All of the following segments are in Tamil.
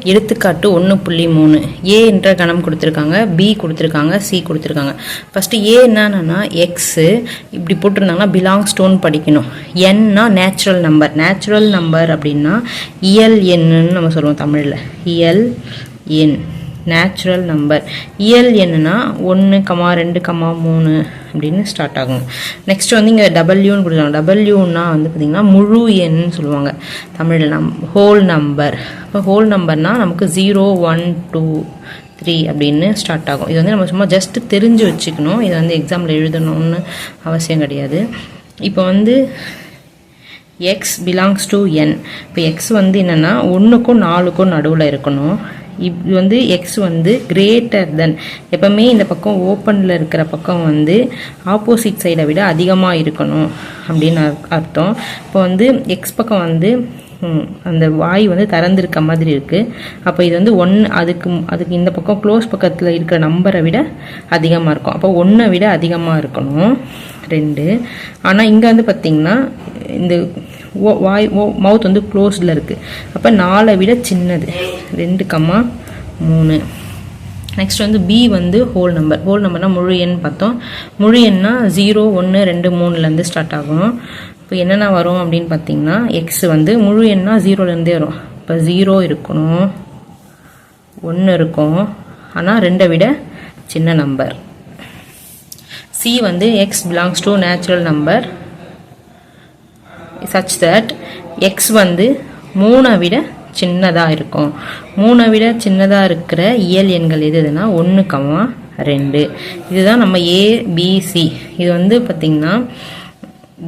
எடுத்துக்காட்டு ஒன்று புள்ளி மூணு. ஏ என்ற கணம் கொடுத்துருக்காங்க பி கொடுத்துருக்காங்க சி கொடுத்துருக்காங்க. ஃபஸ்ட்டு ஏ என்னன்னா எக்ஸு இப்படி போட்டிருந்தாங்கன்னா பிலாங் ஸ்டோன் படிக்கணும். என்னா நேச்சுரல் நம்பர் நேச்சுரல் நம்பர் அப்படின்னா இயல் எண்ணுன்னு நம்ம சொல்லுவோம் தமிழில். இயல் எண். நேச்சுரல் நம்பர் இயல் என்னென்னா ஒன்று கமா ரெண்டு கமா மூணு அப்படின்னு ஸ்டார்ட் ஆகும் நெக்ஸ்ட் வந்து இங்கே டபுள்யூன்னு கொடுத்தாங்க டபுள்யூன்னா வந்து பார்த்திங்கன்னா முழு எண்ன்னு சொல்லுவாங்க. தமிழில் நம் ஹோல் நம்பர் இப்போ ஹோல் நம்பர்னால் நமக்கு ஜீரோ ஒன் டூ த்ரீ அப்படின்னு ஸ்டார்ட் ஆகும். இது வந்து நம்ம சும்மா ஜஸ்ட்டு தெரிஞ்சு வச்சுக்கணும். இது வந்து எக்ஸாமில் எழுதணும்னு அவசியம் கிடையாது. இப்போ வந்து எக்ஸ் பிலாங்ஸ் டு என் இப்போ எக்ஸ் வந்து என்னென்னா ஒன்றுக்கும் நாலுக்கும் நடுவில் இருக்கணும். இது வந்து எக்ஸ் வந்து கிரேட்டர் தென் எப்பவுமே இந்த பக்கம் ஓப்பனில் இருக்கிற பக்கம் வந்து ஆப்போசிட் சைடை விட அதிகமாக இருக்கணும் அப்படின்னு அர்- அர்த்தம். இப்போ வந்து எக்ஸ் பக்கம் வந்து அந்த வாய் வந்து திறந்திருக்க மாதிரி இருக்குது அப்போ இது வந்து ஒன்று அதுக்கு அதுக்கு இந்த பக்கம் க்ளோஸ் பக்கத்தில் இருக்கிற நம்பரை விட அதிகமாக இருக்கும். அப்போ ஒன்றை விட அதிகமாக இருக்கணும். ரெண்டு. ஆனால் இங்கே வந்து பார்த்திங்கன்னா இந்த ஓ- வாய் ஓ மவுத் வந்து க்ளோஸில் இருக்குது அப்போ நாலை விட சின்னது. ரெண்டு கம்மா மூணு. நெக்ஸ்ட் வந்து பி வந்து ஹோல் நம்பர் ஹோல் நம்பர்னால் முழு எண் பார்த்தோம். முழு எண்ணால் ஜீரோ ஒன்று ரெண்டு மூணுலேருந்து ஸ்டார்ட் ஆகும். இப்போ என்னென்ன வரும் அப்படின்னு பார்த்தீங்கன்னா எக்ஸ் வந்து முழு எண்ணா ஜீரோலேருந்தே வரும். இப்போ ஜீரோ இருக்கணும். ஒன்று இருக்கும். ஆனால் ரெண்டை விட சின்ன நம்பர் சி வந்து X belongs to natural number such that X வந்து மூணை விட சின்னதாக இருக்கும். மூணை விட சின்னதாக இருக்கிற இயல் எண்கள் எது எதுனா ஒன்று கம்மா ரெண்டு. இதுதான் நம்ம ஏபிசி இது வந்து பார்த்திங்கன்னா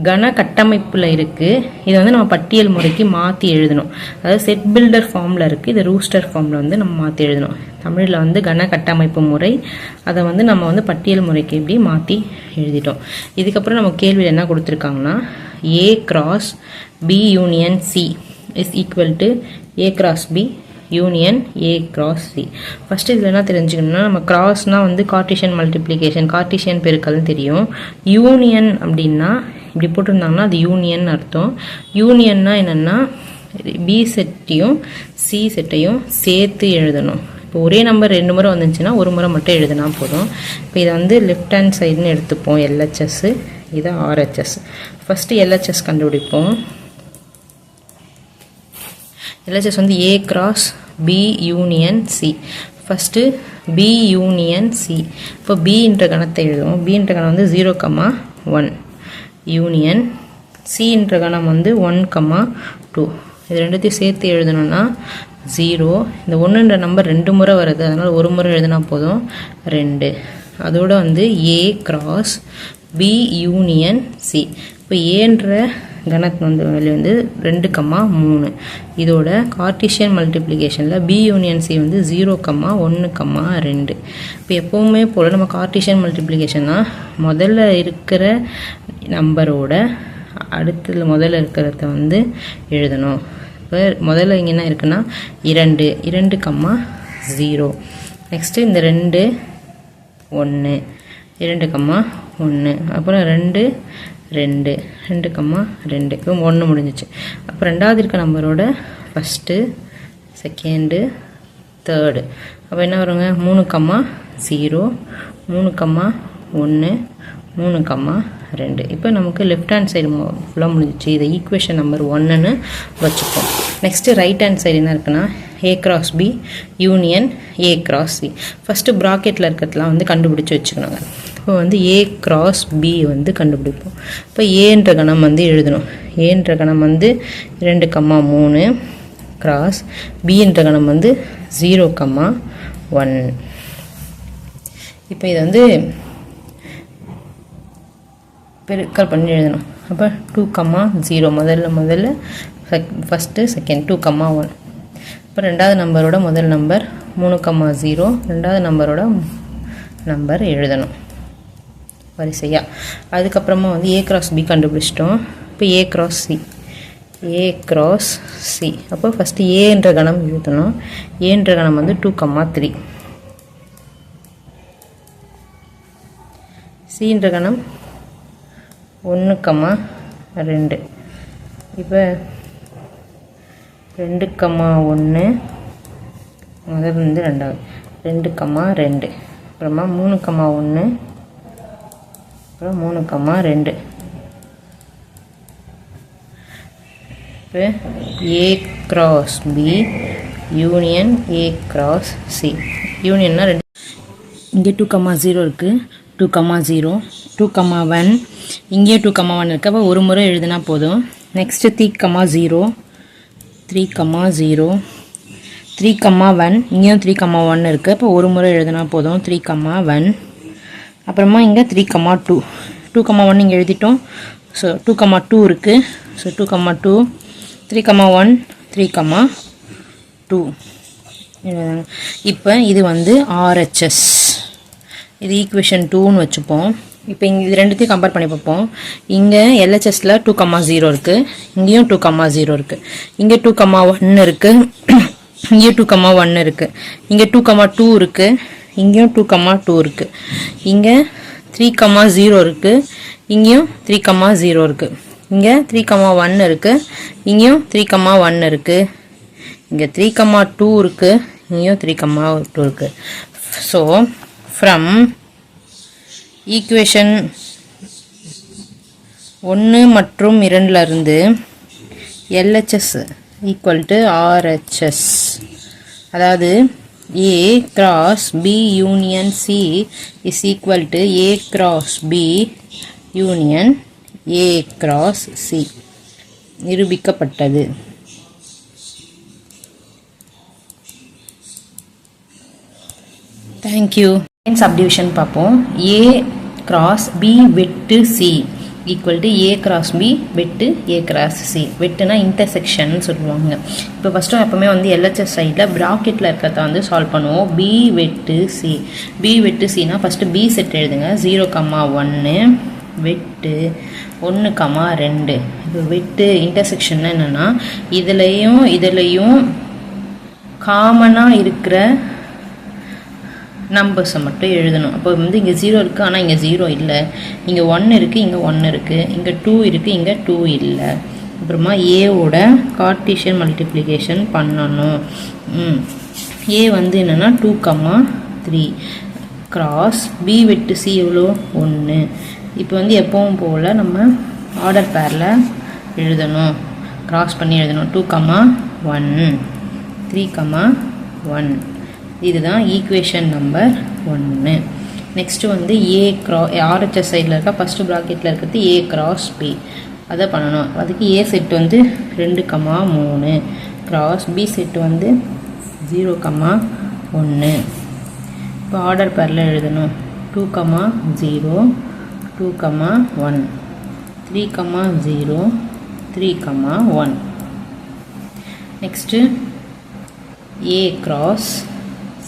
கன கட்டமைப்பில் இருக்குது இது வந்து நம்ம பட்டியல் முறைக்கு மாற்றி எழுதணும். அதாவது செட் பில்டர் ஃபார்மில் இருக்குது இது ரூஸ்டர் ஃபார்மில் வந்து நம்ம மாற்றி எழுதணும். தமிழில் வந்து கன கட்டமைப்பு முறை. அதை வந்து நம்ம வந்து பட்டியல் முறைக்கு எப்படி மாற்றி எழுதிட்டோம். இதுக்கப்புறம் நம்ம கேள்வியில் என்ன கொடுத்துருக்காங்கன்னா A cross B union C is equal to A cross B union A cross C first இதில் என்ன தெரிஞ்சுக்கணும்னா நம்ம கிராஸ்னால் வந்து கார்டிஷியன் மல்டிப்ளிகேஷன் கார்டிஷியன் பெருக்கல்னு தெரியும். யூனியன் அப்படின்னா இப்படி போட்டிருந்தாங்கன்னா அது யூனியன் அர்த்தம். யூனியன்னா என்னென்னா பி செட்டையும் சி செட்டையும் சேர்த்து எழுதணும். இப்போ ஒரே நம்பர் ரெண்டு முறை வந்துச்சுன்னா ஒரு முறை மட்டும் எழுதினா போதும். இப்போ இதை வந்து லெஃப்ட் ஹேண்ட் சைடுன்னு எடுத்துப்போம் எல்ஹெச்எஸ் இது ஆர்ஹெச்எஸ் ஃபஸ்ட்டு எல்ஹெச்எஸ் கண்டுபிடிப்போம். எல்ஹெச்எஸ் வந்து A cross B union C first B union C இப்போ பின்ற கணத்தை எழுதுவோம். பின்ற கணம் வந்து ஜீரோ கம்மா ஒன் யூனியன் சின்ற கணம் வந்து ஒன் கம்மா டூ இது ரெண்டுத்தையும் சேர்த்து எழுதணும்னா ஜீரோ இந்த ஒன்றுன்ற நம்பர் ரெண்டு முறை வருது. அதனால் ஒரு முறை எழுதினா போதும். ரெண்டு. அதோட வந்து A cross B union C இப்போ ஏன்ற கணக்கு வந்து வேல்யூ வந்து ரெண்டு கம்மா மூணு. இதோட கார்டிஷியன் மல்டிப்ளிகேஷனில் பி யூனியன் சி வந்து ஜீரோ கம்மா ஒன்று கம்மா ரெண்டு. இப்போ எப்போவுமே போல் நம்ம கார்டிஷியன் தான் முதல்ல இருக்கிற நம்பரோட அடுத்தது முதல்ல இருக்கிறத வந்து எழுதணும். இப்போ முதல்ல இங்கே என்ன இருக்குன்னா இரண்டு இரண்டு கம்மா ஜீரோ நெக்ஸ்ட்டு இந்த ரெண்டு ஒன்று இரண்டு கம்மா ஒன்று அப்புறம் ரெண்டு ரெண்டு ரெண்டு கம்மா ரெண்டு. இப்போ ஒன்று முடிஞ்சிச்சு. அப்போ ரெண்டாவது இருக்க நம்பரோட ஃபஸ்ட்டு செகண்டு தேர்டு அப்போ என்ன வருங்க? மூணு கம்மா ஜீரோ மூணு கம்மா ஒன்று மூணு கம்மா ரெண்டு. இப்போ நமக்கு லெஃப்ட் ஹேண்ட் சைடு ஃபுல்லாக முடிஞ்சிச்சு. இதை ஈக்குவேஷன் நம்பர் ஒன்றுன்னு வச்சுப்போம். நெக்ஸ்ட்டு ரைட் ஹேண்ட் சைடு என்ன இருக்குன்னா A cross B union A cross C first ப்ராக்கெட்டில் இருக்கிறதுலாம் வந்து கண்டுபிடிச்சி வச்சுக்கணுங்க. இப்போ வந்து ஏ கிராஸ் பி வந்து கண்டுபிடிப்போம். இப்போ ஏன்ற கணம் வந்து எழுதணும். ஏன்ற கணம் வந்து ரெண்டு கம்மா மூணு கிராஸ் பின்ற கணம் வந்து ஜீரோ கம்மா ஒன் இப்போ இதை வந்து பெருக்கல் பண்ணி எழுதணும். அப்போ டூ கம்மா ஜீரோ முதல்ல முதல்ல check first second two comma one இப்போ ரெண்டாவது நம்பரோட முதல் நம்பர் மூணு கம்மா ஜீரோ ரெண்டாவது நம்பரோட நம்பர் எழுதணும். வரிசையாக அதுக்கப்புறமா வந்து ஏ கிராஸ் பி கண்டுபிடிச்சிட்டோம். இப்போ A cross C A cross C அப்போ ஃபஸ்ட்டு ஏன்ற கணம் எழுதணும். ஏன்ற கணம் வந்து டூ கம்மா த்ரீ சின்ற கணம் ஒன்று கம்மா ரெண்டு. இப்போ ரெண்டு கம்மா ஒன்று முதல் வந்து ரெண்டாவது. ரெண்டு கம்மா ரெண்டு. அப்புறமா மூணு கம்மா ஒன்று அப்புறம் மூணு கம்மா ரெண்டு. இப்போ A cross B union A cross C யூனியன்னா ரெண்டு. இங்கே டூ கம்மா ஜீரோ இருக்குது two comma zero two comma one இங்கேயும் டூ கம்மா ஒன் இருக்குது அப்போ ஒரு முறை எழுதுனா போதும். Next three comma zero three comma zero three comma one இங்கேயும் த்ரீ கம்மா ஒன் இருக்குது அப்போ ஒரு முறை எழுதுனா போதும். த்ரீ கம்மா ஒன் அப்புறமா இங்கே three comma two two comma one இங்கே எழுதிட்டோம். ஸோ டூ கம்மா டூ இருக்குது so two comma two three comma one three comma two இப்போ இது வந்து ஆர்ஹெச்எஸ் இது ஈக்குவேஷன் டூன்னு வச்சுப்போம். இப்போ இங்கே இது ரெண்டுத்தையும் கம்பேர் பண்ணி பார்ப்போம். இங்கே எல்ஹெச்எஸில் டூ கம்மா ஜீரோ இருக்குது இங்கேயும் டூ கம்மா ஜீரோ இருக்குது இங்கே டூ கம்மா ஒன் இருக்குது இங்கேயும் டூ கம்மா ஒன் இருக்குது இங்கே டூ கம்மா டூ இருக்குது இங்கேயும் டூ கம்மா டூ இருக்குது இங்கே த்ரீ கம்மா ஜீரோ இருக்குது இங்கேயும் த்ரீ கம்மா ஜீரோ இருக்குது இங்கே த்ரீ கம்மா ஒன் இருக்குது இங்கேயும் த்ரீ கம்மா ஒன் இருக்குது இங்கே த்ரீ கம்மா டூ இருக்குது இங்கேயும் த்ரீ கம்மா டூ இருக்குது ஸோ ஃப்ரம் ஈக்குவேஷன் ஒன்று மற்றும் இரண்டுல இருந்து எல்ஹெச்எஸ் ஈக்குவல் டு ஆர்ஹெச்எஸ் அதாவது A cross B union C is equal to A cross B union A cross C நிரூபிக்கப்பட்டது. தேங்க்யூ சப்டிவிஷன் பார்ப்போம். ஏ கிராஸ் பி வெட்டு C equal to A cross B வெட்டு ஏ கிராஸ் சி வெட்டுனா இன்டர்செக்ஷன் சொல்லுவாங்க. இப்போ ஃபஸ்ட்டு எப்போவுமே வந்து எல்ஹெச்எஸ் சைடில் ப்ராக்கெட்டில் இருக்கிறத வந்து சால்வ் பண்ணுவோம். பி வெட்டு சி பி வெட்டு சினா ஃபஸ்ட்டு பி செட் எழுதுங்க. ஜீரோ கம்மா ஒன்று வெட்டு ஒன்று கம்மா ரெண்டு. இப்போ வெட்டு இன்டர்செக்ஷன் என்னென்னா இதுலேயும் இதுலேயும் காமனாக இருக்கிற நம்பர்ஸை மட்டும் எழுதணும். அப்போ வந்து இங்கே ஜீரோ இருக்குது ஆனால் இங்கே ஜீரோ இல்லை. இங்கே ஒன் இருக்குது இங்கே ஒன்று இருக்குது இங்கே டூ இருக்குது இங்கே டூ இல்லை. அப்புறமா ஏவோட கார்டிஷியன் மல்டிப்ளிகேஷன் பண்ணணும். ஏ வந்து என்னென்னா two comma three cross B வெட்டு சி எவ்வளோ? ஒன்று இப்போ வந்து எப்பவும் போல் நம்ம ஆர்டர் பேரில் எழுதணும். கிராஸ் பண்ணி எழுதணும். Two comma one three comma one இதுதான் ஈக்குவேஷன் நம்பர் ஒன்று நெக்ஸ்ட்டு வந்து ஏ க்ரா ஆர்ஹெச்எஸ் சைடில் இருக்க? ஃபஸ்ட்டு ப்ராக்கெட்டில் இருக்கிறது ஏ கிராஸ் பி அதை பண்ணணும். அதுக்கு ஏ செட் வந்து ரெண்டு கம்மா மூணு. கிராஸ் பி செட் வந்து ஜீரோ கம்மா ஒன்று இப்போ ஆர்டர் பேரில் எழுதணும். Two comma zero two comma one three comma zero three comma one next A cross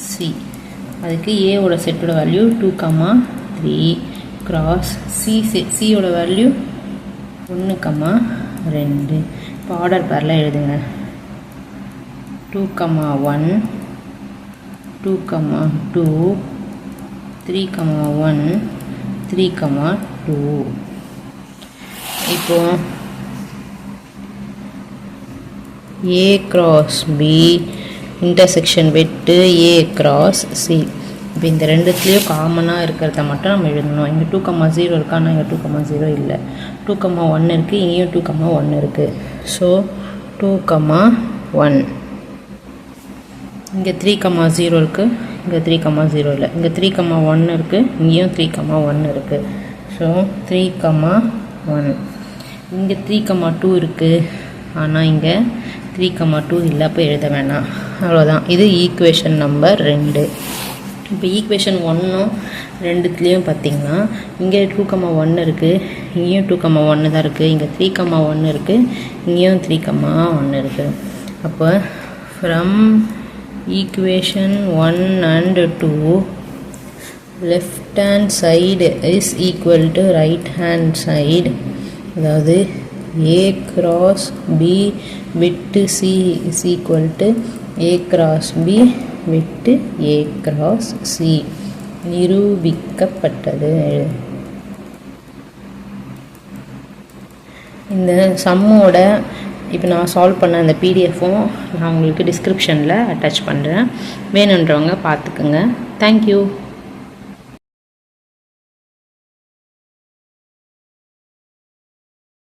C. அதுக்கு ஏவோட செட்டோட value two comma three cross C set சியோட வேல்யூ ஒன்று கம்மா ரெண்டு. இப்போ ஆர்டர் பேரில் எழுதுங்க. Two comma one two comma two three comma one three comma two இப்போ ஏ கிராஸ் பி இன்டர்செக்ஷன் வெட்டு ஏ கிராஸ் சி இப்போ இந்த ரெண்டுத்துலேயும் காமனாக இருக்கிறத மட்டும் நம்ம எழுதணும். இங்கே டூ கம்மா ஜீரோ இருக்கா? ஆனால் இங்கே டூ கம்மா ஜீரோ இல்லை. டூ கம்மா ஒன் இருக்குது இங்கேயும் டூ கம்மா ஒன் இருக்குது ஸோ டூ கம்மா ஒன் இங்கே த்ரீ கம்மா ஜீரோ இருக்குது இங்கே த்ரீ கம்மா ஜீரோ இல்லை. இங்கே த்ரீ கம்மா ஒன் இருக்குது இங்கேயும் த்ரீ கம்மா ஒன் இருக்குது ஸோ த்ரீ கம்மா ஒன் இங்கே த்ரீ கம்மா டூ இருக்குது ஆனால் இங்கே த்ரீ கம்மா டூ இல்லை அப்போ எழுத வேணாம். அவ்வளோதான் இது ஈக்குவேஷன் நம்பர் ரெண்டு. இப்போ ஈக்குவேஷன் ஒன்றும் ரெண்டுத்துலேயும் பார்த்தீங்கன்னா இங்கே டூ கம்மா ஒன்று இருக்குது இங்கேயும் டூ கம்மா ஒன்று தான் இருக்குது இங்கே த்ரீ கம்மா ஒன்று இருக்குது இங்கேயும் த்ரீ கம்மா ஒன்று இருக்குது அப்போ from equation one and two left hand side is equal to right hand side அதாவது ஏ கிராஸ் பி விட்டு C is equal to A cross B விட்டு ஏ கிராஸ் சி நிரூபிக்கப்பட்டது. இந்த சம்மோட இப்போ நான் சால்வ் பண்ண அந்த பிடிஎஃப்பும் நான் உங்களுக்கு டிஸ்கிரிப்ஷனில் அட்டாச் பண்ணுறேன் வேணுன்றவங்க பார்த்துக்குங்க. தேங்க்யூ